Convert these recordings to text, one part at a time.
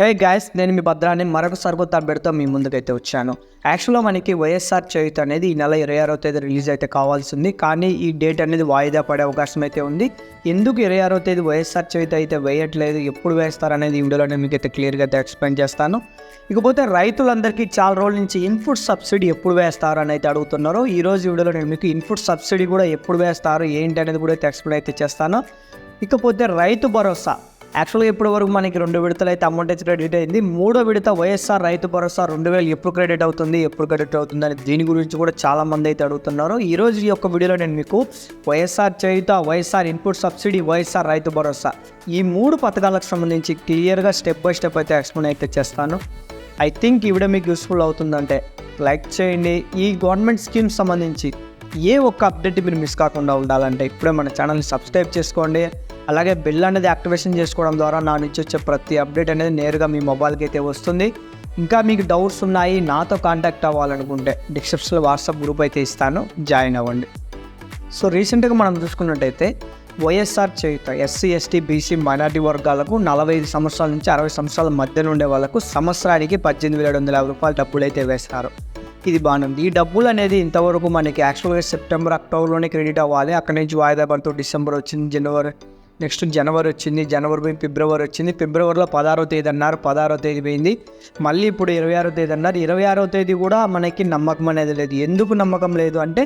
Hey guys నేను మీ భద్రాన్ని మరొక కొత్త అప్డేట్తో మీ ముందుకైతే వచ్చాను. యాక్చువల్గా మనకి వైఎస్ఆర్ చవితి అనేది ఈ నెల ఇరవై ఆరో తేదీ రిలీజ్ అయితే కావాల్సింది కానీ ఈ డేట్ అనేది వాయిదా పడే అవకాశం అయితే ఉంది. ఎందుకు ఇరవై ఆరో తేదీ వైఎస్ఆర్ చవితి అయితే వేయట్లేదు ఎప్పుడు వేస్తారు అనేది ఈ వీడియోలో నేను మీకు అయితే క్లియర్గా అయితే ఎక్స్ప్లెయిన్ చేస్తాను. ఇకపోతే రైతులందరికీ చాలా రోజుల నుంచి ఇన్పుట్ సబ్సిడీ ఎప్పుడు వేస్తారు అని అయితే అడుగుతున్నారు. ఈ రోజు వీడియోలో నేను మీకు ఇన్పుట్ సబ్సిడీ కూడా ఎప్పుడు వేస్తారు ఏంటి అనేది కూడా అయితే ఎక్స్ప్లెయిన్ అయితే చేస్తాను. ఇకపోతే రైతు భరోసా. యాక్చువల్గా ఇప్పటి వరకు మనకి రెండు విడతలు అయితే అమౌంట్ అయితే క్రెడిట్ అయింది? మూడో విడత వైఎస్ఆర్ రైతు భరోసా రెండు వేలు ఎప్పుడు క్రెడిట్ అవుతుంది? ఎప్పుడు క్రెడిట్ అవుతుంది? అని దీని గురించి కూడా చాలా మంది అయితే అడుగుతున్నారు. ఈరోజు ఈ యొక్క వీడియోలో నేను మీకు YSR Cheyutha YSR input subsidy YSR Rythu Bharosa ఈ మూడు పథకాలకు సంబంధించి క్లియర్గా స్టెప్ బై స్టెప్ అయితే ఎక్స్ప్లెయిన్ అయితే చేస్తాను. ఐ థింక్ ఈ వీడియో మీకు యూస్ఫుల్ అవుతుందంటే లైక్ చేయండి. ఈ గవర్నమెంట్ స్కీమ్ సంబంధించి ఏ ఒక్క అప్డేట్ మీరు మిస్ కాకుండా ఉండాలంటే ఇప్పుడే మన ఛానల్ని సబ్స్క్రైబ్ చేసుకోండి. అలాగే బిల్ అనేది యాక్టివేషన్ చేసుకోవడం ద్వారా నా నుంచి వచ్చే ప్రతి అప్డేట్ అనేది నేరుగా మీ మొబైల్కి అయితే వస్తుంది. ఇంకా మీకు డౌట్స్ ఉన్నాయి నాతో కాంటాక్ట్ అవ్వాలనుకుంటే డిస్క్రిప్షన్లో వాట్సాప్ గ్రూప్ అయితే ఇస్తాను. జాయిన్ అవ్వండి. సో రీసెంట్గా మనం చూసుకున్నట్టయితే YSR Cheyutha SC ST BC minority వర్గాలకు నలభై ఐదు సంవత్సరాల నుంచి అరవై సంవత్సరాల మధ్యలో ఉండే వాళ్ళకు సంవత్సరానికి పద్దెనిమిది వేల ఏడు వందల యాభై రూపాయలు డబ్బులు అయితే వేస్తారు. ఇది బాగుంది ఈ డబ్బులు అనేది ఇంతవరకు మనకి యాక్చువల్గా సెప్టెంబర్ అక్టోబర్లోనే క్రెడిట్ అవ్వాలి. అక్కడి నుంచి వాయిదా పడుతూ డిసెంబర్ వచ్చింది జనవరి నెక్స్ట్ జనవరి వచ్చింది జనవరి పోయి ఫిబ్రవరి వచ్చింది. ఫిబ్రవరిలో పదహారో తేదీ అన్నారు పదహారో తేదీ పోయింది. మళ్ళీ ఇప్పుడు ఇరవై ఆరో తేదీ అన్నారు. ఇరవై ఆరో తేదీ కూడా మనకి నమ్మకం అనేది లేదు. ఎందుకు నమ్మకం లేదు అంటే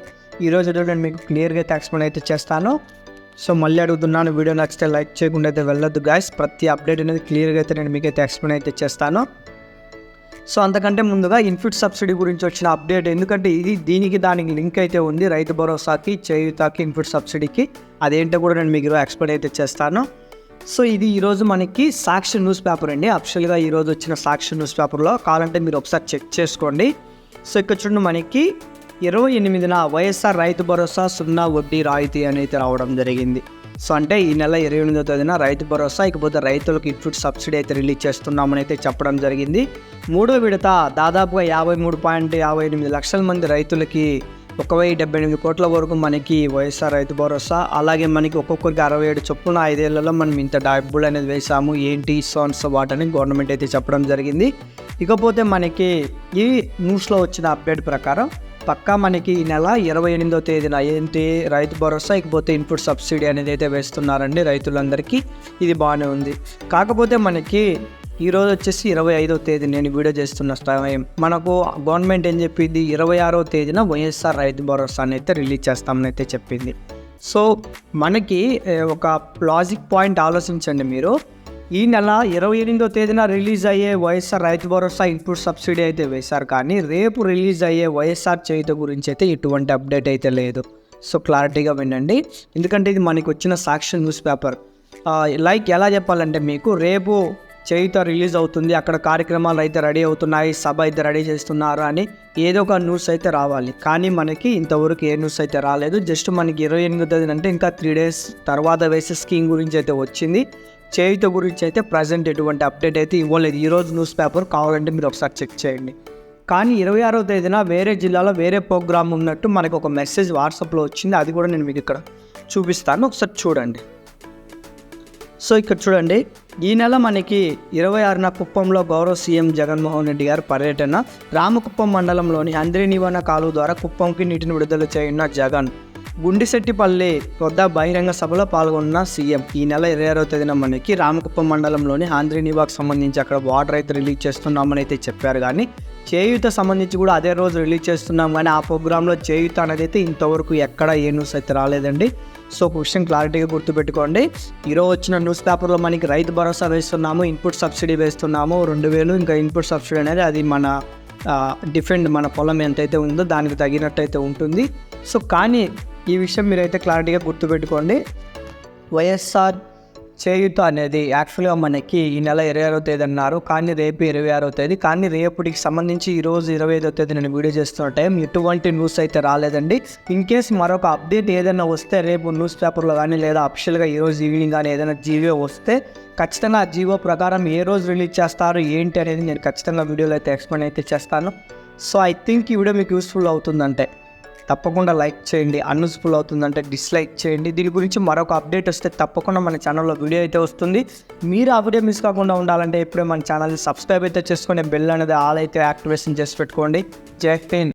ఈరోజు నేను మీకు క్లియర్గా అయితే ఎక్స్ప్లెయిన్ అయితే చేస్తాను. సో మళ్ళీ అడుగుతున్నాను వీడియో నచ్చితే లైక్ చేయకుండా అయితే వెళ్ళొద్దు గాయస్ ప్రతి అప్డేట్ అనేది క్లియర్గా అయితే నేను మీకు అయితే ఎక్స్ప్లెయిన్ అయితే చేస్తాను. సో అంతకంటే ముందుగా ఇన్ఫిట్ సబ్సిడీ గురించి వచ్చిన అప్డేట్. ఎందుకంటే ఇది దీనికి దానికి లింక్ అయితే ఉంది రైతు భరోసాకి చేయుతాకి ఇన్ఫిట్ సబ్సిడీకి. అదేంటో కూడా నేను మీకు ఎక్స్ప్లెయిన్ అయితే చేస్తాను. సో ఇది ఈరోజు మనకి సాక్షి న్యూస్ పేపర్ అండి. అఫిషియల్గా ఈరోజు వచ్చిన సాక్షి న్యూస్ పేపర్లో కావాలంటే మీరు ఒకసారి చెక్ చేసుకోండి. సో ఇక్కడ చూడండి మనకి ఇరవై ఎనిమిదిన వైఎస్ఆర్ రైతు భరోసా సున్నా వడ్డీ రాయితీ అనేది రావడం జరిగింది. సో అంటే ఈ నెల ఇరవై ఎనిమిదో తేదీన రైతు భరోసా ఇకపోతే రైతులకు ఇన్పుట్ సబ్సిడీ అయితే రిలీజ్ చేస్తున్నామని అయితే చెప్పడం జరిగింది. మూడో విడత దాదాపుగా యాభై మూడు పాయింట్ యాభై ఎనిమిది లక్షల మంది రైతులకి ఒక వెయ్యి డెబ్బై ఎనిమిది కోట్ల వరకు మనకి వైఎస్ఆర్ రైతు భరోసా అలాగే మనకి ఒక్కొక్కరికి అరవై ఏడు చొప్పున ఐదేళ్ళలో మనం ఇంత డబ్బులు అనేది వేసాము ఏంటి సోన్స్ వాటని గవర్నమెంట్ అయితే చెప్పడం జరిగింది. ఇకపోతే మనకి ఈ న్యూస్లో వచ్చిన అప్డేట్ ప్రకారం పక్కా మనకి ఈ నెల ఇరవై ఎనిమిదో తేదీన ఏంటి? రైతు భరోసా ఇకపోతే ఇన్పుట్ సబ్సిడీ అనేది అయితే వేస్తున్నారండి రైతులందరికీ. ఇది బాగానే ఉంది. కాకపోతే మనకి ఈరోజు వచ్చేసి ఇరవై ఐదో తేదీ నేను వీడియో చేస్తున్న సమయం. మనకు గవర్నమెంట్ ఏం చెప్పింది? ఇరవై ఆరో తేదీన వైఎస్ఆర్ రైతు భరోసాని అయితే రిలీజ్ చేస్తామని అయితే చెప్పింది. సో మనకి ఒక లాజిక్ పాయింట్ ఆలోచించండి మీరు. ఈ నెల ఇరవై ఎనిమిదో తేదీన రిలీజ్ అయ్యే వైఎస్ఆర్ రైతు భరోసా ఇన్పుట్ సబ్సిడీ అయితే వేశారు. కానీ రేపు రిలీజ్ అయ్యే వైఎస్ఆర్ చేయుత గురించి అయితే ఎటువంటి అప్డేట్ అయితే లేదు. సో క్లారిటీగా వినండి. ఎందుకంటే ఇది మనకి వచ్చిన సాక్షి న్యూస్ పేపర్. లైక్ ఎలా చెప్పాలంటే మీకు రేపు చేయుత రిలీజ్ అవుతుంది. అక్కడ కార్యక్రమాలు అయితే రెడీ అవుతున్నాయి. సభ అయితే రెడీ చేస్తున్నారు అని ఏదో ఒక న్యూస్ అయితే రావాలి. కానీ మనకి ఇంతవరకు ఏ న్యూస్ అయితే రాలేదు. జస్ట్ మనకి ఇరవై ఎనిమిదో తేదీ అంటే ఇంకా త్రీ డేస్ తర్వాత వేసే స్కీమ్ గురించి అయితే వచ్చింది. చేయుత గురించి అయితే ప్రజెంట్ ఎటువంటి అప్డేట్ అయితే ఇవ్వలేదు. ఈరోజు న్యూస్ పేపర్ కావాలంటే మీరు ఒకసారి చెక్ చేయండి. కానీ ఇరవై ఆరో తేదీన వేరే జిల్లాలో వేరే ప్రోగ్రామ్ ఉన్నట్టు మనకు ఒక మెసేజ్ వాట్సాప్లో వచ్చింది. అది కూడా నేను మీకు ఇక్కడ చూపిస్తాను. ఒకసారి చూడండి. సో ఇక్కడ చూడండి. ఈ నెల మనకి ఇరవై ఆరున కుప్పంలో గౌరవ సీఎం జగన్మోహన్ రెడ్డి గారు పర్యటన. రామకుప్పం మండలంలోని అంద్రి నివారణ కాలువ ద్వారా కుప్పంకి నీటిని విడుదల చేయనున్న జగన్. గుండిశెట్టిపల్లి వద్ద బహిరంగ సభలో పాల్గొన్న సీఎం. ఈ నెల ఇరవై ఆరో తేదీన మనకి రామకుప్పం మండలంలోని ఆంధ్రీ నివాకు సంబంధించి అక్కడ వాటర్ అయితే రిలీజ్ చేస్తున్నామని అయితే చెప్పారు. కానీ చేయూత సంబంధించి కూడా అదే రోజు రిలీజ్ చేస్తున్నాం కానీ ఆ ప్రోగ్రాంలో చేయూత అనేది అయితే ఇంతవరకు ఎక్కడ ఏ న్యూస్ అయితే రాలేదండి. సో ఒక విషయం క్లారిటీగా గుర్తుపెట్టుకోండి. ఈరోజు వచ్చిన న్యూస్ పేపర్లో మనకి రైతు భరోసా వేస్తున్నాము ఇన్పుట్ సబ్సిడీ వేస్తున్నాము. రెండు వేలు ఇంకా ఇన్పుట్ సబ్సిడీ అనేది అది మన డిఫెండ్ మన పొలం ఎంతైతే ఉందో దానికి తగినట్టయితే ఉంటుంది. సో కానీ ఈ విషయం మీరైతే క్లారిటీగా గుర్తుపెట్టుకోండి. వైఎస్ఆర్ చేయుత అనేది యాక్చువల్గా మనకి ఈ నెల ఇరవై ఆరో తేదీ అన్నారు. కానీ రేపు ఇరవై ఆరో తేదీ. కానీ రేపటికి సంబంధించి ఈ రోజు ఇరవై ఐదో తేదీ నేను వీడియో చేస్తున్న టైం ఎటువంటి న్యూస్ అయితే రాలేదండి. ఇన్ కేస్ మరొక అప్డేట్ ఏదైనా వస్తే రేపు న్యూస్ పేపర్లో కానీ లేదా అఫిషియల్గా ఈరోజు ఈవినింగ్ కానీ ఏదైనా జీవో వస్తే ఖచ్చితంగా ఆ జీవో ప్రకారం ఏ రోజు రిలీజ్ చేస్తారు ఏంటి అనేది నేను ఖచ్చితంగా వీడియోలో అయితే ఎక్స్ప్లెయిన్ అయితే చేస్తాను. సో ఐ థింక్ ఈ వీడియో మీకు యూస్ఫుల్ అవుతుందంటే తప్పకుండా లైక్ చేయండి. అన్యూస్ఫుల్ అవుతుందంటే డిస్లైక్ చేయండి. దీని గురించి మరొక అప్డేట్ వస్తే తప్పకుండా మన ఛానల్లో వీడియో అయితే వస్తుంది. మీరు ఆ వీడియో మిస్ కాకుండా ఉండాలంటే ఇప్పుడే మన ఛానల్ని సబ్స్క్రైబ్ అయితే చేసుకొని బెల్ అనేది ఆల్ అయితే యాక్టివేషన్ చేసి పెట్టుకోండి. జై హింద్.